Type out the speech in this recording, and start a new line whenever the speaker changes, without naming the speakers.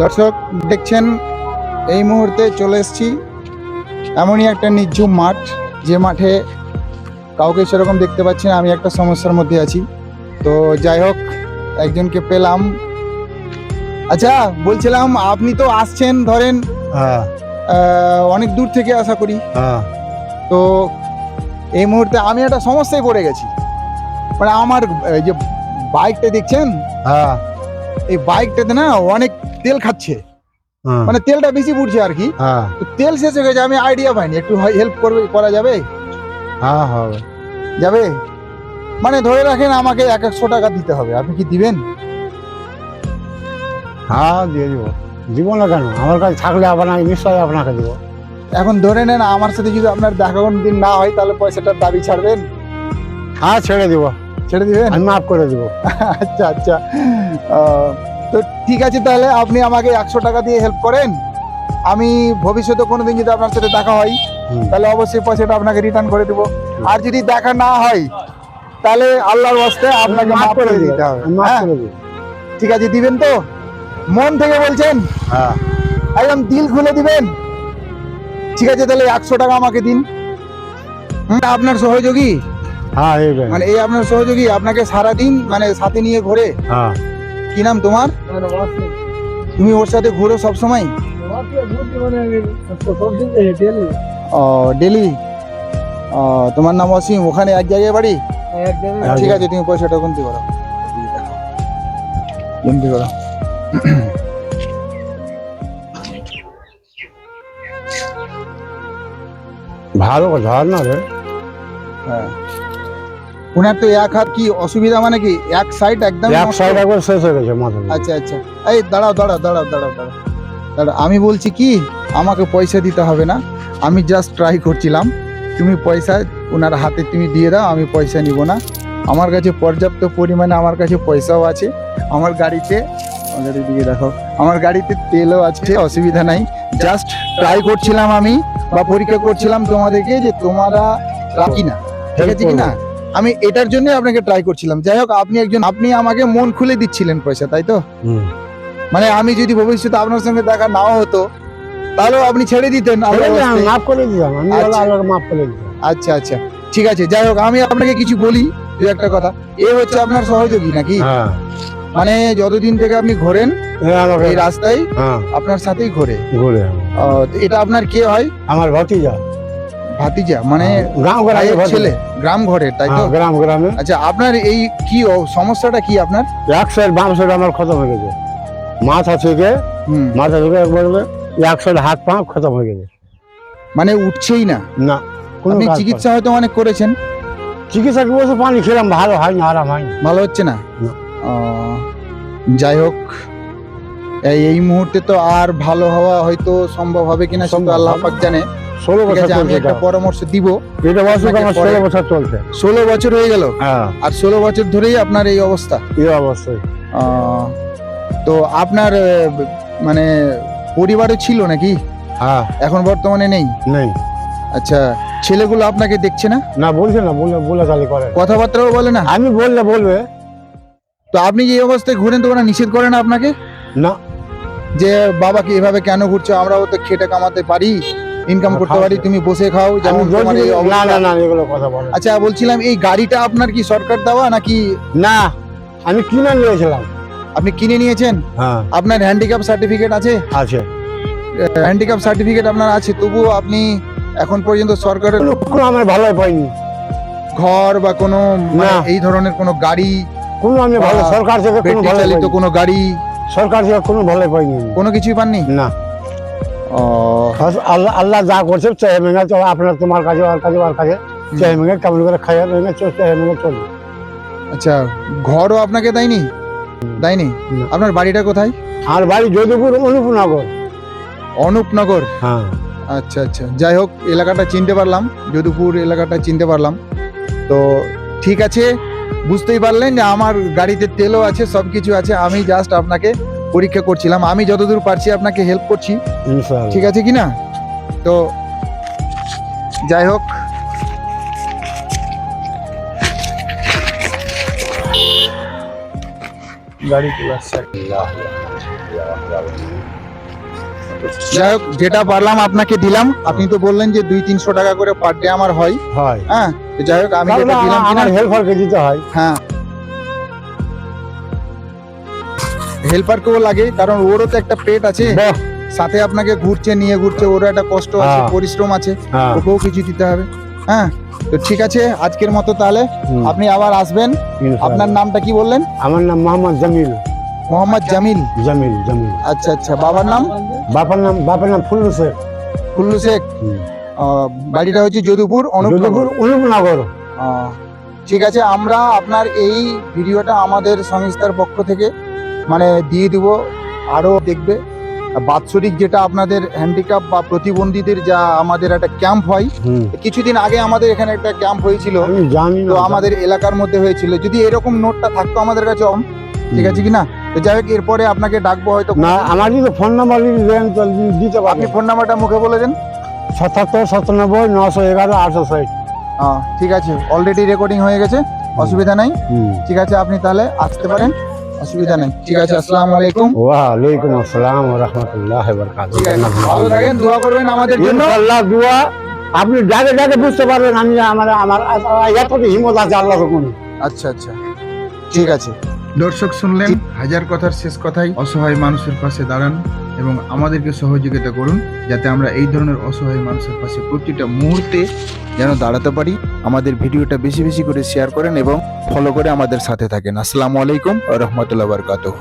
দর্শক দেখছেন এই মুহূর্তে চলে এসেছি। এমনই একটা নির্ঝুম মাঠ যে মাঠে কাউকে সেরকম দেখতে পাচ্ছি না আমি একটা সমস্যার মধ্যে আছি। তো যাই হোক একজনকে পেলাম। আচ্ছা বলছিলাম আপনি তো আসছেন ধরেন
হ্যাঁ।
অনেক দূর থেকে আশা করি।
হ্যাঁ।
তো এই মুহূর্তে আমি একটা সমস্যায় পড়ে গেছি। মানে আমার এই যে বাইকটা দেখছেন?
হ্যাঁ।
এই বাইকটাতে না অনেক তেল খাচ্ছে।
হ্যাঁ,
মানে তেলটা বেশি পুড়ছে আর কি।
হ্যাঁ।
তেল শেষ হয়ে গেছে আমি আইডিয়া পাইনি। একটু হেল্প করবে করা যাবে?
হ্যাঁ হবে।
যাবে? মানে ধরে রাখেন আমাকে এক একশো টাকা দিতে হবে। আপনি কি দিবেন?
হ্যাঁ দিয়ে দিব। দিব না কেন? আমার কাছে থাকলে আপনাকে নিশ্চয়ই আপনাকে দিব।
এখন ধরে নেন আমার সাথে যদি আপনার দেখা কোনো দিন না হয় তাহলে পয়সাটার দাবি ছাড়বেন?
হ্যাঁ ছেড়ে দিব।
ছেড়ে দিবেন?
আমি মাফ করে দিব।
আচ্ছা আচ্ছা। তো ঠিক আছে তাহলে আপনি আমাকে একশো টাকা দিয়ে হেল্প করেন। আমি ভবিষ্যতে কোনো দিন যদি আপনার সাথে দেখা হয় তাহলে অবশ্যই পয়সাটা আপনাকে রিটার্ন করে দেবো। আর যদি দেখা না হয় তাহলে আল্লাহর ওয়াস্তে আপনাকে মাফ করে দিতে হবে। হ্যাঁ? ঠিক আছে দিবেন তো? মন থেকে বলছেন?
হ্যাঁ।
একদম দিল খুলে দিবেন? ঠিক আছে তাহলে একশো টাকা আমাকে দিন। আপনার সহযোগী?
হ্যাঁ এই
মানে এই আপনার সহযোগী আপনাকে সারা দিন মানে সাথে নিয়ে ঘোরে?
হ্যাঁ।
কি নাম তোমার? তুমি ওর সাথে ঘুরো সব সময় ও ডেলি? ও তোমার নাম অসীম ওখানে এক জায়গায় বাড়ি? ঠিক আছে তুমি পয়সাটা গুনতি করো গুনতি করো
ভালো কথা না রে।
হ্যাঁ। ওনার তো এক হাত কি অসুবিধা মানে কি? এক সাইড একদম
এক সাইড একবার শেষ হয়ে গেছে মাথা
আচ্ছা আচ্ছা। এই দাঁড়াও দাঁড়াও দাঁড়াও দাঁড়াও দাঁড়াও। দাঁড়াও আমি বলছি কি? আমাকে পয়সা দিতে হবে না। আমি জাস্ট ট্রাই করছিলাম। তুমি পয়সা ওনার হাতে তুমি দিয়ে দাও আমি পয়সা নিব না। আমার কাছে পর্যাপ্ত পরিমাণে আমার কাছে পয়সাও আছে। আমার গাড়িতে আমার দিকে দেখো। আমার গাড়িতে তেলও আছে অসুবিধা নাই। জাস্ট ট্রাই করছিলাম আমি বা পরীক্ষা করছিলাম তোমাদেরকে যে তোমরা রাখি না ঠিক আছে কি না? আমি এটার জন্য আপনাকে ট্রাই করছিলাম। যাই হোক আপনি একজন আপনি আমাকে মন খুলে দিচ্ছিলেন পয়সা তাই তো? মানে আমি যদি ভবিষ্যতে আপনার সঙ্গে দেখা নাও হতো তাহলেও আপনি ছেড়ে দিতেন
মাফ করে আমি
আচ্ছা।
মাফ করে দিলাম।
আচ্ছা আচ্ছা। ঠিক আছে যাই হোক আমি আপনাকে কিছু বলি দু একটা কথা। এ হচ্ছে আপনার সহযোগী নাকি?
হ্যাঁ।
মানে যতদিন থেকে আপনি ঘোরেন এই রাস্তায়
হ্যাঁ।
আপনার সাথেই ঘোরে।
ঘুরে
আহ, এটা আপনার কে হয়?
আমার ভাতিজা।
ভাতিজা মানে
গ্রাম
ভাইয়ের ছেলে। গ্রাম ঘরের তাই তো?
হ্যাঁ, গ্রাম গ্রামে
আচ্ছা আপনার এই কি সমস্যাটা কি আপনার?
এক সাইড বাম সাইড আমার খতম হয়ে গেছে। মাথা থেকে মাথা থেকে একবার এক সাইড হাত পা খতম হয়ে গেছে।
মানে উঠছেই না।
না কোনো
আপনি চিকিৎসা হয়তো অনেক করেছেন।
চিকিৎসা বলছে? পানি খেলাম ভালো হয় না আরাম হয়
ভালো হচ্ছে না। যাই হোক এই এই মুহূর্তে তো আর ভালো হওয়া হয়তো সম্ভব হবে কিনা
সম্ভব
আল্লাহ পাক জানে।
ষোলো বছর
আমি একটা পরামর্শ দিব।
এটা আমার ষোলো বছর চলছে।
ষোলো বছর হয়ে গেল?
হ্যাঁ।
আর ষোলো বছর ধরেই আপনার এই অবস্থা?
এই
আহ, তো আপনার মানে পরিবারে ছিল নাকি?
হ্যাঁ।
এখন বর্তমানে নেই?
নেই।
আচ্ছা ছেলেগুলো আপনাকে দেখছে না?
না বলছে না বলে বলে তাহলে করে।
কথাবার্তাও বলে না?
আমি বললে বলবে।
তো আপনি যে এই অবস্থায় ঘুরেন তো ওরা নিষেধ করে না আপনাকে?
না
যে বাবাকে এভাবে কেন ঘুরছো? আমরাও তো খেটে কামাতে পারি। ইনকাম করতে পারি তুমি বসে খাও যেমন তোমার এই
না না না এগুলো কথা বলে।
আচ্ছা বলছিলাম এই গাড়িটা আপনার কি সরকার দেওয়া নাকি?
না আমি কিনে নিয়েছিলাম।
আপনি কিনে নিয়েছেন?
হ্যাঁ।
আপনার হ্যান্ডিক্যাপ সার্টিফিকেট আছে?
আছে।
হ্যান্ডিক্যাপ সার্টিফিকেট আপনার আছে তবুও আপনি এখন পর্যন্ত সরকারের
কোনো- আমার ভালোই পাইনি।
ঘর বা কোনো মানে। এই ধরনের কোনো গাড়ি
কোনো আমি ভালো সরকার থেকে কোনো ভালো
চালিত কোনো গাড়ি
সরকার থেকে কোনো ভালোই পাইনি
কোনো কিছুই পাননি?
না।
ও।
আল্লাহ আল্লাহ যা করছে চেয়ে মেঙে আপনার তোমার কাছে ওর কাছে ওর কাছে। চেয়ে মেঙে কেমন করে খাইয়া মেঙে চল চেয়ে মেঙে চলবে
আচ্ছা ঘরও আপনাকে দেয়নি? দেয়নি? আপনার বাড়িটা কোথায়?
আর বাড়ি যদুপুর অনুপনগর।
অনুপনগর?
হ্যাঁ।
আচ্ছা আচ্ছা। যাই হোক এলাকাটা চিনতে পারলাম যদুপুর এলাকাটা চিনতে পারলাম। তো ঠিক আছে বুঝতেই পারলেন যে আমার গাড়িতে তেলও আছে সব কিছু আছে। আমি জাস্ট আপনাকে পরীক্ষা করছিলাম। আমি যতদূর পারছি আপনাকে হেল্প করছি। ঠিক আছে কি না? তো যাই হোক। গাড়ি যাই হোক যেটা পারলাম আপনাকে দিলাম। আপনি তো বললেন যে দুই তিনশো টাকা করে পার ডে আমার হয়।
হয়।
হ্যাঁ যাই হোক আমি যেটা দিলাম
আমার হেল্পারকে দিতে হয়।
হ্যাঁ। হেল্পারকেও লাগে কারণ ওরও তো একটা পেট আছে। সাথে আপনাকে ঘুরছে নিয়ে ঘুরছে ওরও একটা কষ্ট আছে
হ্যাঁ।
পরিশ্রম আছে।
হ্যাঁ।
ওকেও কিছু দিতে হবে। হ্যাঁ তো ঠিক আছে আজকের মতো তাহলে। আপনি আবার আসবেন। আপনার নামটা কি বললেন?
আমার নাম মোহাম্মদ জামিল।
মোহাম্মদ জামিল?
জামিল জামিল।
আচ্ছা আচ্ছা বাবার নাম?
বাবার নাম বাবার নাম ফুল্লু শেখ।
কুল্লু শেখ? বাড়িটা হচ্ছে যদুপুর অনুপনগর।
অনুপনগর।
ঠিক আছে আমরা আপনার এই ভিডিওটা আমাদের সংস্থার পক্ষ থেকে মানে দিয়ে দিব আরও দেখবে। বাৎসরিক যেটা আপনাদের হ্যান্ডিক্যাপ বা প্রতিবন্ধীদের যা আমাদের একটা ক্যাম্প হয়। কিছুদিন আগে আমাদের এখানে একটা ক্যাম্প হয়েছিল। তো আমাদের এলাকার মধ্যে হয়েছিল। যদি এরকম নোটটা থাকতো আমাদের কাছে ঠিক আছে কি না? তো যাই হোক এরপরে আপনাকে ডাকবো হয়তো
না আমার যদি ফোন নাম্বার দিতে পারব।
আপনি ফোন নাম্বারটা মুখে বলে দেন।
সাতাত্তর সাতানব্বই নশো এগারো আটশো ষাট।
হ্যাঁ ঠিক আছে অলরেডি রেকর্ডিং হয়ে গেছে অসুবিধা নাই। ঠিক আছে আপনি তাহলে আসতে পারেন অসুবিধা নেই। ঠিক আছে আসসালামু আলাইকুম।
ওয়ালাইকুম আসসালাম রহমতুল্লাহ বরকাত
ঠিক আছে ভালো থাকেন দোয়া করবেন আমাদের জন্য।
ইনশাল্লাহ দুয়া আপনি যাকে যাকে বুঝতে পারবেন আমি আমার আমার এতটি হিম্মত আছে আল্লাহ রকম
আচ্ছা আচ্ছা ঠিক আছে। দর্শক শুনলেন, হাজার কথার শেষ কথাই অসহায় মানুষের পাশে দাঁড়ান এবং আমাদেরকে সহযোগিতা করুন যাতে আমরা এই ধরনের অসহায় মানুষের পাশে প্রতিটা মুহূর্তে যেন দাঁড়াতে পারি। আমাদের ভিডিওটা বেশি বেশি করে শেয়ার করেন এবং ফলো করে আমাদের সাথে থাকেন। আসসালামু আলাইকুম রহমতুল্লাহ বরকাতুহ।